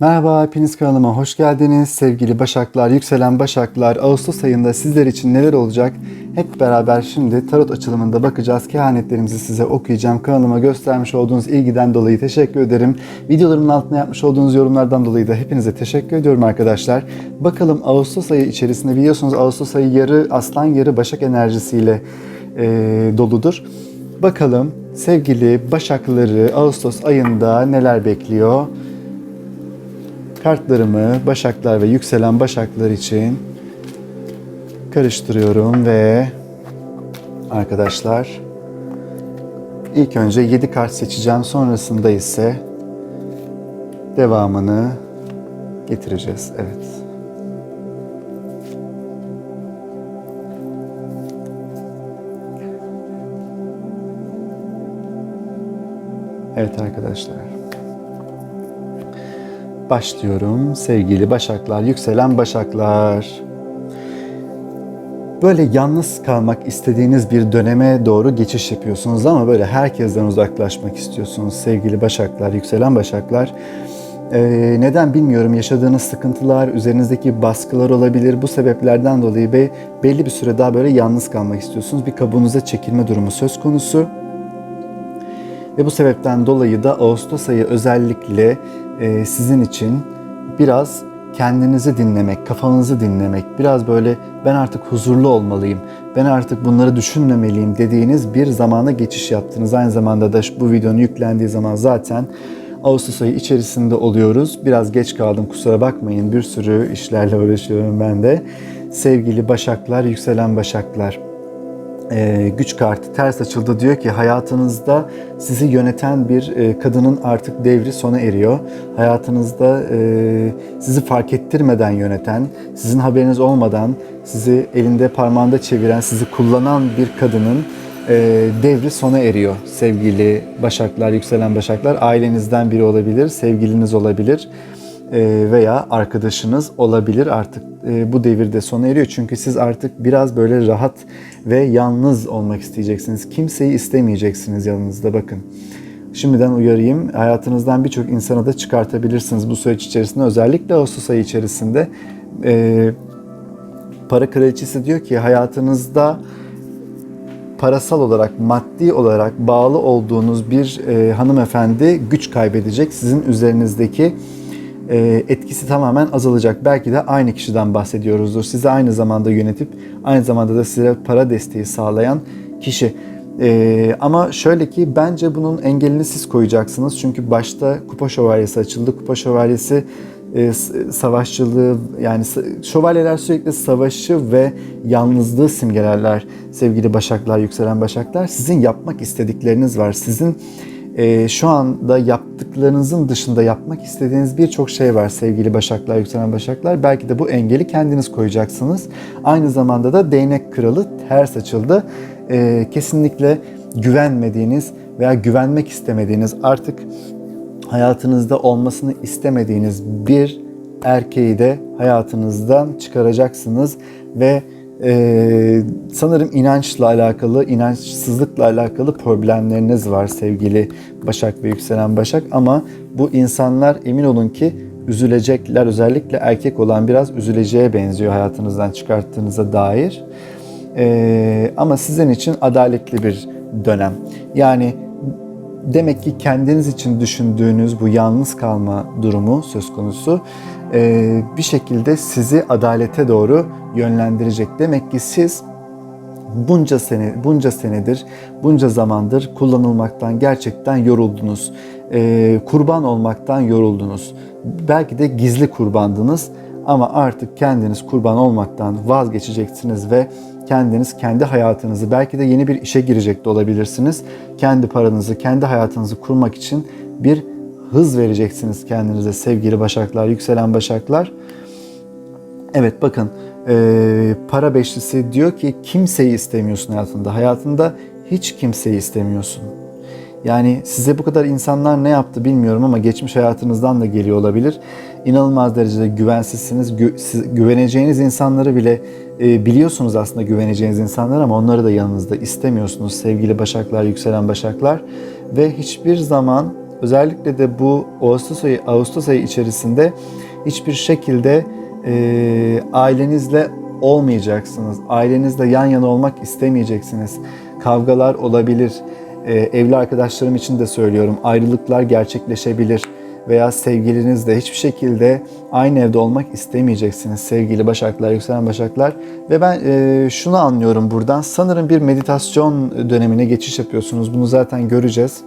Merhaba, hepiniz kanalıma hoş geldiniz. Sevgili Başaklar, yükselen Başaklar, Ağustos ayında sizler için neler olacak? Hep beraber şimdi tarot açılımında bakacağız. Kehanetlerimizi size okuyacağım. Kanalıma göstermiş olduğunuz ilgiden dolayı teşekkür ederim. Videolarımın altına yapmış olduğunuz yorumlardan dolayı da hepinize teşekkür ediyorum arkadaşlar. Bakalım Ağustos ayı içerisinde biliyorsunuz Ağustos ayı yarı aslan yarı başak enerjisiyle e, doludur. Bakalım sevgili Başakları Ağustos ayında neler bekliyor? Kartlarımı Başaklar ve yükselen Başaklar için karıştırıyorum ve arkadaşlar ilk önce 7 kart seçeceğim. Sonrasında ise devamını getireceğiz. Evet. Evet arkadaşlar. Başlıyorum sevgili Başaklar, yükselen Başaklar. Böyle yalnız kalmak istediğiniz bir döneme doğru geçiş yapıyorsunuz ama böyle herkesten uzaklaşmak istiyorsunuz sevgili Başaklar, yükselen Başaklar. Ee, neden bilmiyorum yaşadığınız sıkıntılar, üzerinizdeki baskılar olabilir. Bu sebeplerden dolayı be, belli bir süre daha böyle yalnız kalmak istiyorsunuz. Bir kabuğunuza çekilme durumu söz konusu. Ve bu sebepten dolayı da Ağustos ayı özellikle e, sizin için biraz kendinizi dinlemek, kafanızı dinlemek, biraz böyle ben artık huzurlu olmalıyım, ben artık bunları düşünmemeliyim dediğiniz bir zamana geçiş yaptınız. Aynı zamanda da bu videonun yüklendiği zaman zaten Ağustos ayı içerisinde oluyoruz. Biraz geç kaldım kusura bakmayın. Bir sürü işlerle uğraşıyorum ben de. Sevgili Başaklar, yükselen Başaklar e, güç kartı ters açıldı diyor ki hayatınızda sizi yöneten bir e, kadının artık devri sona eriyor. Hayatınızda e, sizi fark ettirmeden yöneten, sizin haberiniz olmadan sizi elinde parmağında çeviren, sizi kullanan bir kadının e, devri sona eriyor sevgili başaklar, yükselen başaklar. Ailenizden biri olabilir, sevgiliniz olabilir veya arkadaşınız olabilir artık e, bu devirde sona eriyor. Çünkü siz artık biraz böyle rahat ve yalnız olmak isteyeceksiniz. Kimseyi istemeyeceksiniz yanınızda bakın. Şimdiden uyarayım. Hayatınızdan birçok insana da çıkartabilirsiniz bu süreç içerisinde. Özellikle Ağustos ayı içerisinde. E, para kraliçesi diyor ki hayatınızda parasal olarak, maddi olarak bağlı olduğunuz bir e, hanımefendi güç kaybedecek. Sizin üzerinizdeki e, etkisi tamamen azalacak. Belki de aynı kişiden bahsediyoruzdur. Sizi aynı zamanda yönetip aynı zamanda da size para desteği sağlayan kişi. E, ama şöyle ki bence bunun engelini siz koyacaksınız. Çünkü başta kupa şövalyesi açıldı. Kupa şövalyesi e, savaşçılığı yani şövalyeler sürekli savaşı ve yalnızlığı simgelerler sevgili başaklar, yükselen başaklar. Sizin yapmak istedikleriniz var. Sizin e, şu anda yaptıklarınızın dışında yapmak istediğiniz birçok şey var sevgili başaklar, yükselen başaklar. Belki de bu engeli kendiniz koyacaksınız. Aynı zamanda da değnek kralı ters açıldı. E, kesinlikle güvenmediğiniz veya güvenmek istemediğiniz artık hayatınızda olmasını istemediğiniz bir erkeği de hayatınızdan çıkaracaksınız ve ee, sanırım inançla alakalı, inançsızlıkla alakalı problemleriniz var sevgili Başak ve yükselen Başak ama bu insanlar emin olun ki üzülecekler. Özellikle erkek olan biraz üzüleceğe benziyor hayatınızdan çıkarttığınıza dair. Ee, ama sizin için adaletli bir dönem. Yani demek ki kendiniz için düşündüğünüz bu yalnız kalma durumu söz konusu e, bir şekilde sizi adalete doğru yönlendirecek. Demek ki siz bunca sene bunca senedir, bunca zamandır kullanılmaktan gerçekten yoruldunuz. E, kurban olmaktan yoruldunuz. Belki de gizli kurbandınız ama artık kendiniz kurban olmaktan vazgeçeceksiniz ve kendiniz kendi hayatınızı belki de yeni bir işe girecek de olabilirsiniz. Kendi paranızı, kendi hayatınızı kurmak için bir hız vereceksiniz kendinize sevgili başaklar, yükselen başaklar. Evet bakın e, para beşlisi diyor ki kimseyi istemiyorsun hayatında. Hayatında hiç kimseyi istemiyorsun. Yani size bu kadar insanlar ne yaptı bilmiyorum ama geçmiş hayatınızdan da geliyor olabilir. İnanılmaz derecede güvensizsiniz. Gü, güveneceğiniz insanları bile e, biliyorsunuz aslında güveneceğiniz insanlar ama onları da yanınızda istemiyorsunuz sevgili başaklar, yükselen başaklar. Ve hiçbir zaman Özellikle de bu Ağustos ayı, Ağustos ayı içerisinde hiçbir şekilde e, ailenizle olmayacaksınız. Ailenizle yan yana olmak istemeyeceksiniz. Kavgalar olabilir. E, evli arkadaşlarım için de söylüyorum. Ayrılıklar gerçekleşebilir veya sevgilinizle hiçbir şekilde aynı evde olmak istemeyeceksiniz sevgili başaklar, yükselen başaklar. Ve ben e, şunu anlıyorum buradan. Sanırım bir meditasyon dönemine geçiş yapıyorsunuz. Bunu zaten göreceğiz.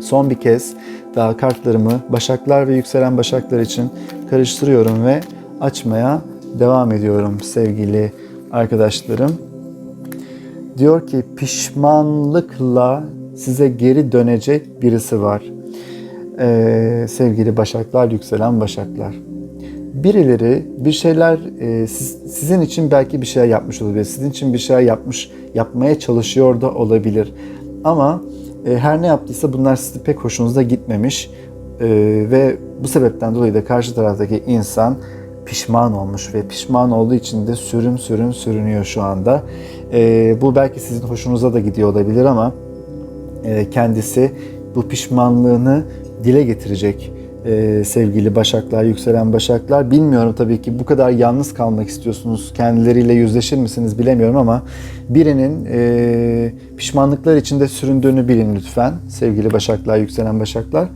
Son bir kez daha kartlarımı başaklar ve yükselen başaklar için karıştırıyorum ve açmaya devam ediyorum sevgili arkadaşlarım. Diyor ki pişmanlıkla size geri dönecek birisi var. Ee, sevgili başaklar, yükselen başaklar. Birileri bir şeyler e, siz, sizin için belki bir şey yapmış olabilir. Sizin için bir şey yapmış, yapmaya çalışıyor da olabilir. Ama e, her ne yaptıysa bunlar sizi pek hoşunuza gitmemiş. E, ve bu sebepten dolayı da karşı taraftaki insan pişman olmuş ve pişman olduğu için de sürüm sürüm sürünüyor şu anda. E, bu belki sizin hoşunuza da gidiyor olabilir ama e, kendisi bu pişmanlığını dile getirecek e, sevgili başaklar, yükselen başaklar. Bilmiyorum tabii ki bu kadar yalnız kalmak istiyorsunuz. Kendileriyle yüzleşir misiniz bilemiyorum ama birinin e, pişmanlıklar içinde süründüğünü bilin lütfen sevgili başaklar, yükselen başaklar.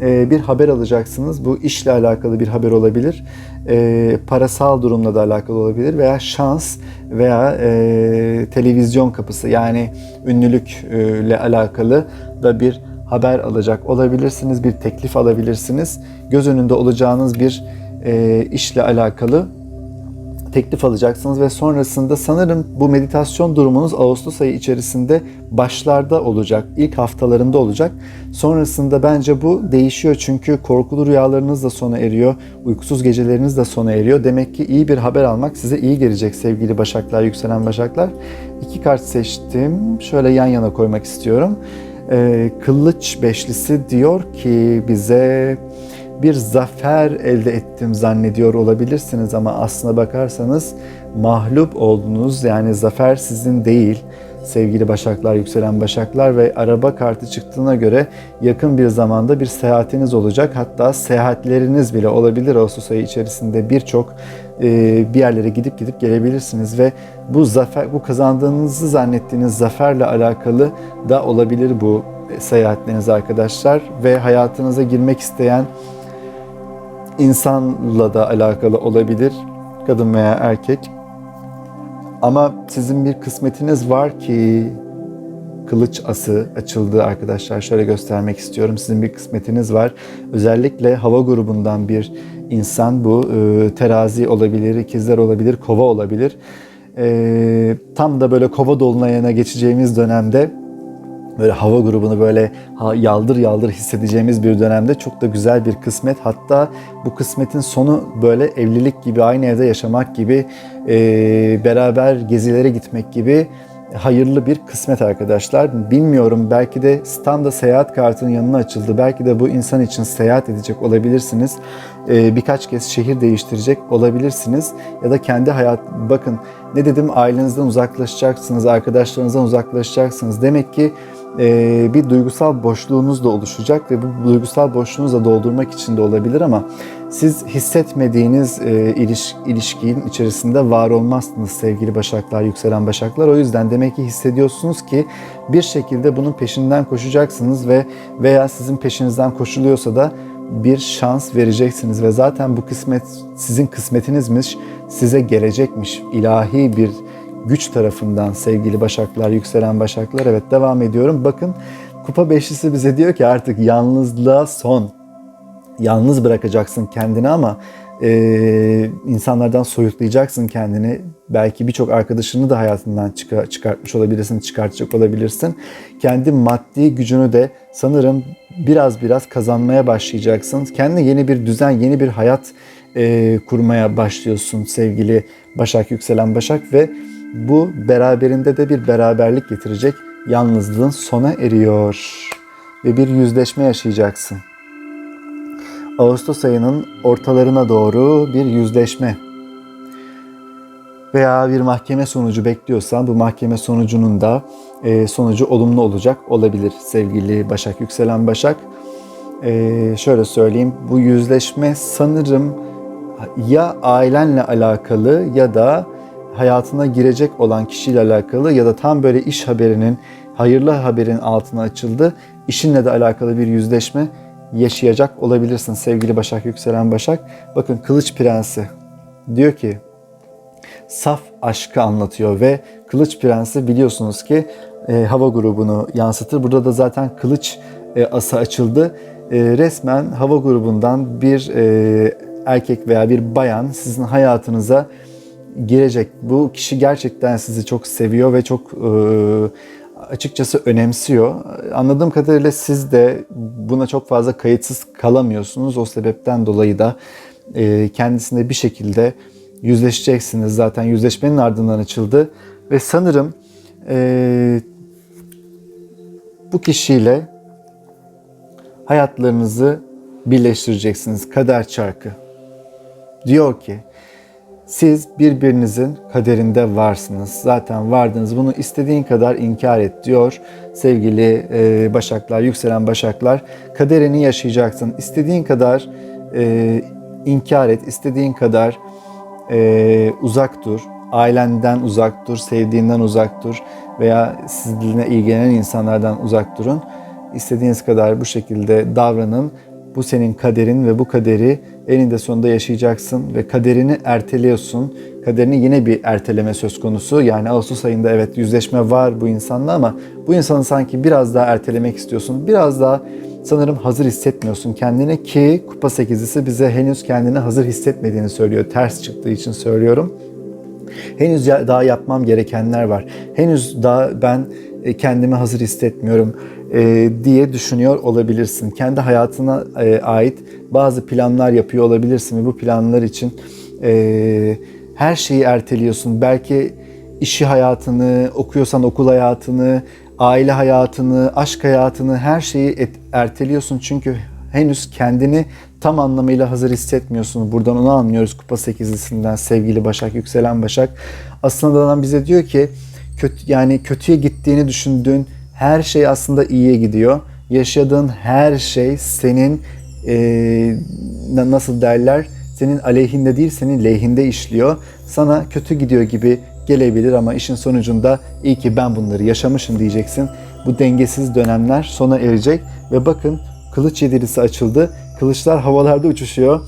E, bir haber alacaksınız. Bu işle alakalı bir haber olabilir. E, parasal durumla da alakalı olabilir veya şans veya e, televizyon kapısı yani ünlülükle alakalı da bir haber alacak olabilirsiniz, bir teklif alabilirsiniz. Göz önünde olacağınız bir e, işle alakalı teklif alacaksınız ve sonrasında sanırım bu meditasyon durumunuz Ağustos ayı içerisinde başlarda olacak, ilk haftalarında olacak. Sonrasında bence bu değişiyor çünkü korkulu rüyalarınız da sona eriyor, uykusuz geceleriniz de sona eriyor. Demek ki iyi bir haber almak size iyi gelecek sevgili başaklar, yükselen başaklar. İki kart seçtim, şöyle yan yana koymak istiyorum. Ee, Kılıç beşlisi diyor ki bize bir zafer elde ettim zannediyor olabilirsiniz ama aslına bakarsanız mağlup oldunuz. Yani zafer sizin değil sevgili başaklar, yükselen başaklar ve araba kartı çıktığına göre yakın bir zamanda bir seyahatiniz olacak. Hatta seyahatleriniz bile olabilir Ağustos ayı içerisinde birçok bir yerlere gidip gidip gelebilirsiniz ve bu zafer, bu kazandığınızı zannettiğiniz zaferle alakalı da olabilir bu seyahatleriniz arkadaşlar ve hayatınıza girmek isteyen insanla da alakalı olabilir. Kadın veya erkek. Ama sizin bir kısmetiniz var ki kılıç ası açıldı arkadaşlar. Şöyle göstermek istiyorum. Sizin bir kısmetiniz var. Özellikle hava grubundan bir insan bu. E, terazi olabilir, ikizler olabilir, kova olabilir. E, tam da böyle kova dolunayına geçeceğimiz dönemde böyle hava grubunu böyle yaldır yaldır hissedeceğimiz bir dönemde çok da güzel bir kısmet. Hatta bu kısmetin sonu böyle evlilik gibi, aynı evde yaşamak gibi, e, beraber gezilere gitmek gibi hayırlı bir kısmet arkadaşlar. Bilmiyorum belki de standa seyahat kartının yanına açıldı. Belki de bu insan için seyahat edecek olabilirsiniz. Ee, birkaç kez şehir değiştirecek olabilirsiniz. Ya da kendi hayat bakın ne dedim ailenizden uzaklaşacaksınız, arkadaşlarınızdan uzaklaşacaksınız. Demek ki bir duygusal boşluğunuz da oluşacak ve bu duygusal boşluğunuzu da doldurmak için de olabilir ama siz hissetmediğiniz e, iliş, ilişkinin içerisinde var olmazsınız sevgili başaklar, yükselen başaklar. O yüzden demek ki hissediyorsunuz ki bir şekilde bunun peşinden koşacaksınız ve veya sizin peşinizden koşuluyorsa da bir şans vereceksiniz ve zaten bu kısmet sizin kısmetinizmiş, size gelecekmiş. ilahi bir güç tarafından sevgili başaklar, yükselen başaklar. Evet devam ediyorum. Bakın kupa beşlisi bize diyor ki artık yalnızlığa son. Yalnız bırakacaksın kendini ama e, insanlardan soyutlayacaksın kendini. Belki birçok arkadaşını da hayatından çıkar, çıkartmış olabilirsin, çıkartacak olabilirsin. Kendi maddi gücünü de sanırım biraz biraz kazanmaya başlayacaksın. Kendine yeni bir düzen, yeni bir hayat e, kurmaya başlıyorsun sevgili Başak, yükselen Başak ve bu beraberinde de bir beraberlik getirecek. Yalnızlığın sona eriyor ve bir yüzleşme yaşayacaksın. Ağustos ayının ortalarına doğru bir yüzleşme veya bir mahkeme sonucu bekliyorsan bu mahkeme sonucunun da e, sonucu olumlu olacak olabilir sevgili Başak, yükselen Başak. Ee, şöyle söyleyeyim, bu yüzleşme sanırım ya ailenle alakalı ya da hayatına girecek olan kişiyle alakalı ya da tam böyle iş haberinin, hayırlı haberin altına açıldı. İşinle de alakalı bir yüzleşme yaşayacak olabilirsin sevgili Başak Yükselen Başak. Bakın Kılıç Prensi diyor ki saf aşkı anlatıyor ve Kılıç Prensi biliyorsunuz ki e, hava grubunu yansıtır. Burada da zaten kılıç e, ası açıldı. E, resmen hava grubundan bir e, erkek veya bir bayan sizin hayatınıza girecek. Bu kişi gerçekten sizi çok seviyor ve çok e, açıkçası önemsiyor. Anladığım kadarıyla siz de buna çok fazla kayıtsız kalamıyorsunuz. O sebepten dolayı da e, kendisine bir şekilde yüzleşeceksiniz. Zaten yüzleşmenin ardından açıldı ve sanırım e, bu kişiyle hayatlarınızı birleştireceksiniz. Kader çarkı diyor ki siz birbirinizin kaderinde varsınız. Zaten vardınız. Bunu istediğin kadar inkar et diyor sevgili e, başaklar, yükselen başaklar. Kaderini yaşayacaksın. İstediğin kadar e, inkar et, istediğin kadar e, uzak dur. Ailenden uzak dur, sevdiğinden uzak dur veya sizinle ilgilenen insanlardan uzak durun. İstediğiniz kadar bu şekilde davranın. Bu senin kaderin ve bu kaderi eninde sonunda yaşayacaksın ve kaderini erteliyorsun. Kaderini yine bir erteleme söz konusu. Yani Ağustos ayında evet yüzleşme var bu insanla ama bu insanı sanki biraz daha ertelemek istiyorsun. Biraz daha sanırım hazır hissetmiyorsun kendini ki kupa sekizlisi bize henüz kendini hazır hissetmediğini söylüyor. Ters çıktığı için söylüyorum. Henüz daha yapmam gerekenler var. Henüz daha ben kendimi hazır hissetmiyorum e, diye düşünüyor olabilirsin. Kendi hayatına e, ait bazı planlar yapıyor olabilirsin ve bu planlar için her şeyi erteliyorsun. Belki işi hayatını, okuyorsan okul hayatını, aile hayatını, aşk hayatını her şeyi erteliyorsun. Çünkü henüz kendini tam anlamıyla hazır hissetmiyorsun. Buradan onu anlıyoruz Kupa 8'lisinden sevgili Başak, yükselen Başak. Aslında adam bize diyor ki kötü, yani kötüye gittiğini düşündüğün her şey aslında iyiye gidiyor. Yaşadığın her şey senin e, nasıl derler senin aleyhinde değil senin lehinde işliyor. Sana kötü gidiyor gibi gelebilir ama işin sonucunda iyi ki ben bunları yaşamışım diyeceksin. Bu dengesiz dönemler sona erecek ve bakın kılıç yedilisi açıldı. Kılıçlar havalarda uçuşuyor.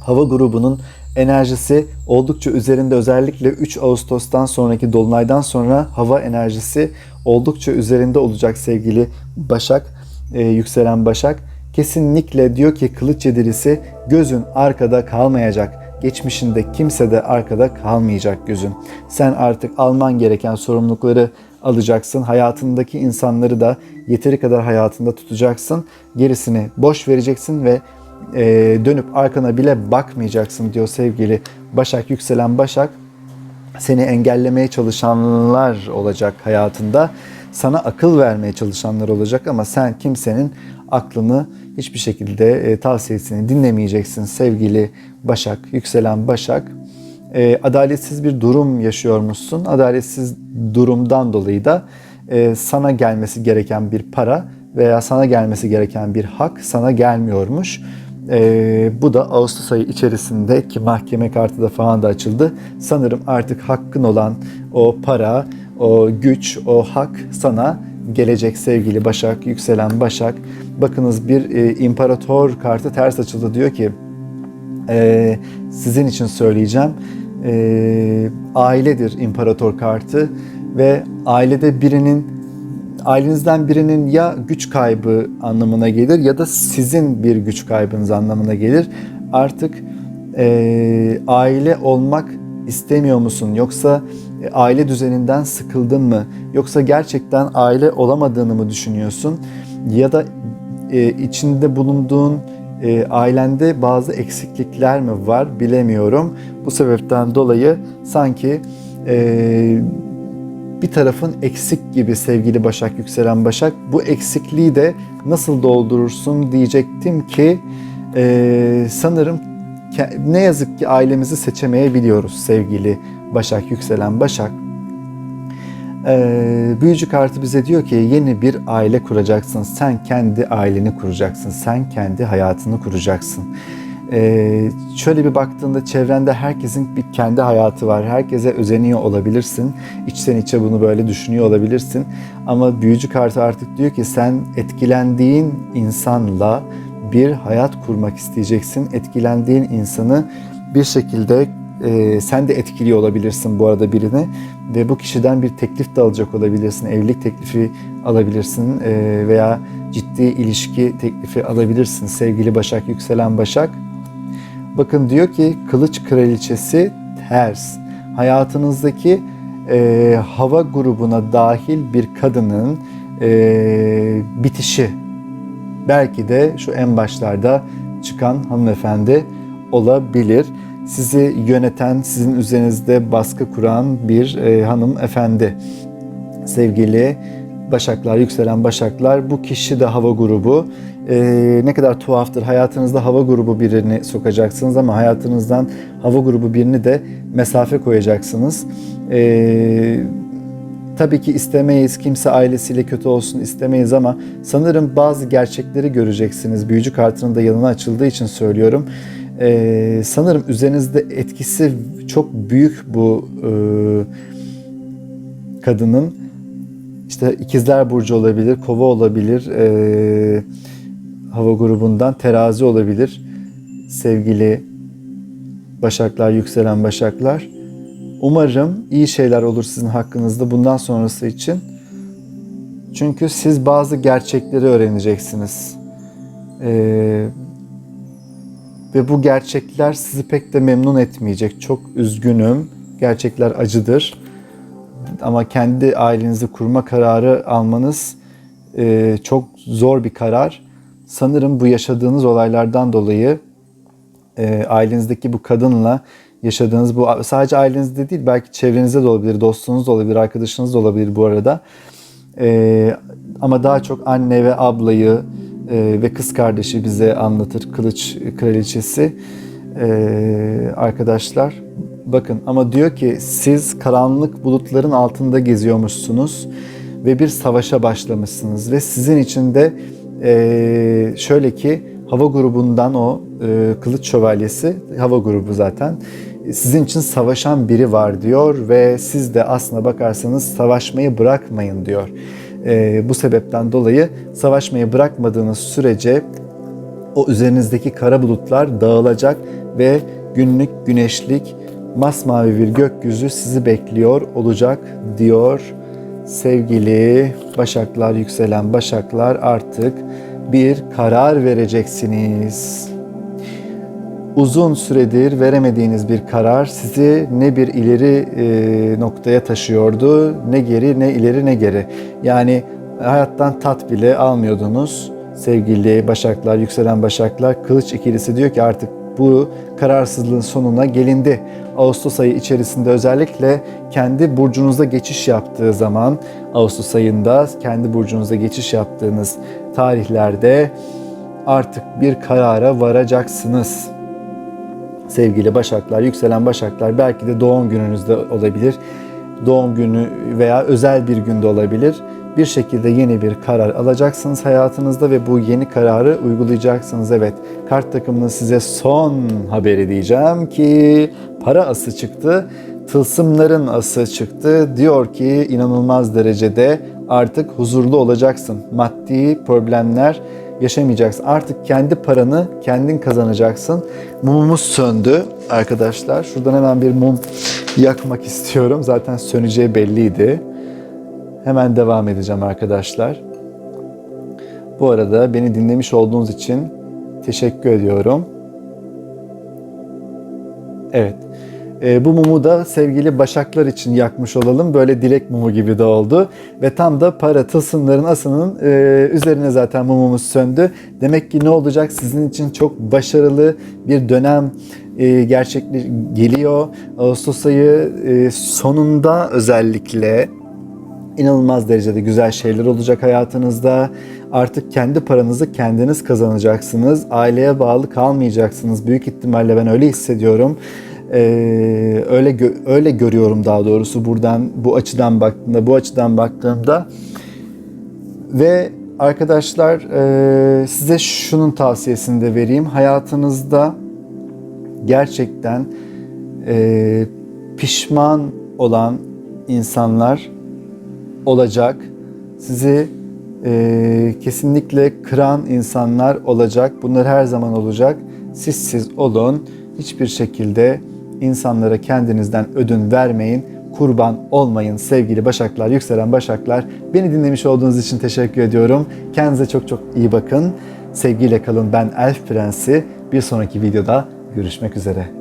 Hava grubunun enerjisi oldukça üzerinde özellikle 3 Ağustos'tan sonraki dolunaydan sonra hava enerjisi oldukça üzerinde olacak sevgili Başak, e, yükselen Başak. Kesinlikle diyor ki kılıç yedirisi gözün arkada kalmayacak. Geçmişinde kimse de arkada kalmayacak gözün. Sen artık alman gereken sorumlulukları alacaksın. Hayatındaki insanları da yeteri kadar hayatında tutacaksın. Gerisini boş vereceksin ve e, dönüp arkana bile bakmayacaksın diyor sevgili Başak yükselen Başak. Seni engellemeye çalışanlar olacak hayatında. Sana akıl vermeye çalışanlar olacak ama sen kimsenin aklını hiçbir şekilde e, tavsiyesini dinlemeyeceksin sevgili Başak, yükselen Başak. E, adaletsiz bir durum yaşıyormuşsun. Adaletsiz durumdan dolayı da e, sana gelmesi gereken bir para veya sana gelmesi gereken bir hak sana gelmiyormuş. E, bu da Ağustos ayı içerisinde ki mahkeme kartı da falan da açıldı. Sanırım artık hakkın olan o para, o güç, o hak sana gelecek sevgili Başak, yükselen Başak. Bakınız bir e, imparator kartı ters açıldı diyor ki e, sizin için söyleyeceğim. E, ailedir imparator kartı ve ailede birinin ailenizden birinin ya güç kaybı anlamına gelir ya da sizin bir güç kaybınız anlamına gelir. Artık e, aile olmak istemiyor musun? Yoksa e, aile düzeninden sıkıldın mı? Yoksa gerçekten aile olamadığını mı düşünüyorsun? Ya da e, içinde bulunduğun e, ailende bazı eksiklikler mi var bilemiyorum. Bu sebepten dolayı sanki e, bir tarafın eksik gibi sevgili Başak, yükselen Başak. Bu eksikliği de nasıl doldurursun diyecektim ki e, sanırım ne yazık ki ailemizi seçemeyebiliyoruz sevgili Başak, yükselen Başak. Ee, büyücü kartı bize diyor ki yeni bir aile kuracaksın. Sen kendi aileni kuracaksın. Sen kendi hayatını kuracaksın. Ee, şöyle bir baktığında çevrende herkesin bir kendi hayatı var. Herkese özeniyor olabilirsin. İçten içe bunu böyle düşünüyor olabilirsin. Ama büyücü kartı artık diyor ki sen etkilendiğin insanla bir hayat kurmak isteyeceksin. Etkilendiğin insanı bir şekilde e, sen de etkiliyor olabilirsin bu arada birini ve bu kişiden bir teklif de alacak olabilirsin. Evlilik teklifi alabilirsin e, veya ciddi ilişki teklifi alabilirsin sevgili Başak, yükselen Başak. Bakın diyor ki kılıç kraliçesi ters. Hayatınızdaki e, hava grubuna dahil bir kadının e, bitişi. Belki de şu en başlarda çıkan hanımefendi olabilir. Sizi yöneten, sizin üzerinizde baskı kuran bir e, hanımefendi. Sevgili Başaklar, yükselen Başaklar bu kişi de hava grubu. Ee, ne kadar tuhaftır. Hayatınızda hava grubu birini sokacaksınız ama hayatınızdan hava grubu birini de mesafe koyacaksınız. Ee, tabii ki istemeyiz. Kimse ailesiyle kötü olsun istemeyiz ama sanırım bazı gerçekleri göreceksiniz. Büyücü kartının da yanına açıldığı için söylüyorum. Ee, sanırım üzerinizde etkisi çok büyük bu e, kadının. İşte ikizler burcu olabilir, kova olabilir, e, hava grubundan terazi olabilir. Sevgili başaklar, yükselen başaklar. Umarım iyi şeyler olur sizin hakkınızda bundan sonrası için. Çünkü siz bazı gerçekleri öğreneceksiniz. Ee, ve bu gerçekler sizi pek de memnun etmeyecek. Çok üzgünüm. Gerçekler acıdır. Ama kendi ailenizi kurma kararı almanız e, çok zor bir karar. Sanırım bu yaşadığınız olaylardan dolayı e, ailenizdeki bu kadınla yaşadığınız bu sadece ailenizde değil belki çevrenizde de olabilir, dostunuz da olabilir, arkadaşınız da olabilir bu arada. E, ama daha çok anne ve ablayı e, ve kız kardeşi bize anlatır kılıç kraliçesi. E, arkadaşlar bakın ama diyor ki siz karanlık bulutların altında geziyormuşsunuz ve bir savaşa başlamışsınız ve sizin için de e, şöyle ki hava grubundan o e, kılıç şövalyesi hava grubu zaten sizin için savaşan biri var diyor ve siz de aslına bakarsanız savaşmayı bırakmayın diyor. E, bu sebepten dolayı savaşmayı bırakmadığınız sürece o üzerinizdeki kara bulutlar dağılacak ve günlük güneşlik masmavi bir gökyüzü sizi bekliyor olacak diyor. Sevgili Başaklar, yükselen Başaklar artık bir karar vereceksiniz. Uzun süredir veremediğiniz bir karar sizi ne bir ileri e, noktaya taşıyordu, ne geri, ne ileri, ne geri. Yani hayattan tat bile almıyordunuz. Sevgili Başaklar, yükselen Başaklar, Kılıç ikilisi diyor ki artık bu kararsızlığın sonuna gelindi. Ağustos ayı içerisinde özellikle kendi burcunuzda geçiş yaptığı zaman Ağustos ayında kendi burcunuzda geçiş yaptığınız tarihlerde artık bir karara varacaksınız. Sevgili Başaklar, yükselen Başaklar belki de doğum gününüzde olabilir. Doğum günü veya özel bir günde olabilir. Bir şekilde yeni bir karar alacaksınız hayatınızda ve bu yeni kararı uygulayacaksınız. Evet, kart takımının size son haberi diyeceğim ki para ası çıktı. Tılsımların ası çıktı. Diyor ki inanılmaz derecede artık huzurlu olacaksın. Maddi problemler yaşamayacaksın. Artık kendi paranı kendin kazanacaksın. Mumumuz söndü arkadaşlar. Şuradan hemen bir mum yakmak istiyorum. Zaten söneceği belliydi. Hemen devam edeceğim arkadaşlar. Bu arada beni dinlemiş olduğunuz için teşekkür ediyorum. Evet. E, bu mumu da sevgili başaklar için yakmış olalım. Böyle dilek mumu gibi de oldu. Ve tam da para tılsımların asının e, üzerine zaten mumumuz söndü. Demek ki ne olacak? Sizin için çok başarılı bir dönem e, gerçekleş geliyor. Ağustos ayı e, sonunda özellikle inanılmaz derecede güzel şeyler olacak hayatınızda. Artık kendi paranızı kendiniz kazanacaksınız. Aileye bağlı kalmayacaksınız. Büyük ihtimalle ben öyle hissediyorum. Ee, öyle gö- öyle görüyorum daha doğrusu buradan bu açıdan baktığımda bu açıdan baktığımda ve arkadaşlar e, size şunun tavsiyesini de vereyim hayatınızda gerçekten e, pişman olan insanlar olacak. Sizi e, kesinlikle kıran insanlar olacak. Bunlar her zaman olacak. Siz siz olun. Hiçbir şekilde insanlara kendinizden ödün vermeyin. Kurban olmayın sevgili Başaklar, yükselen Başaklar. Beni dinlemiş olduğunuz için teşekkür ediyorum. Kendinize çok çok iyi bakın. Sevgiyle kalın. Ben Elf Prensi. Bir sonraki videoda görüşmek üzere.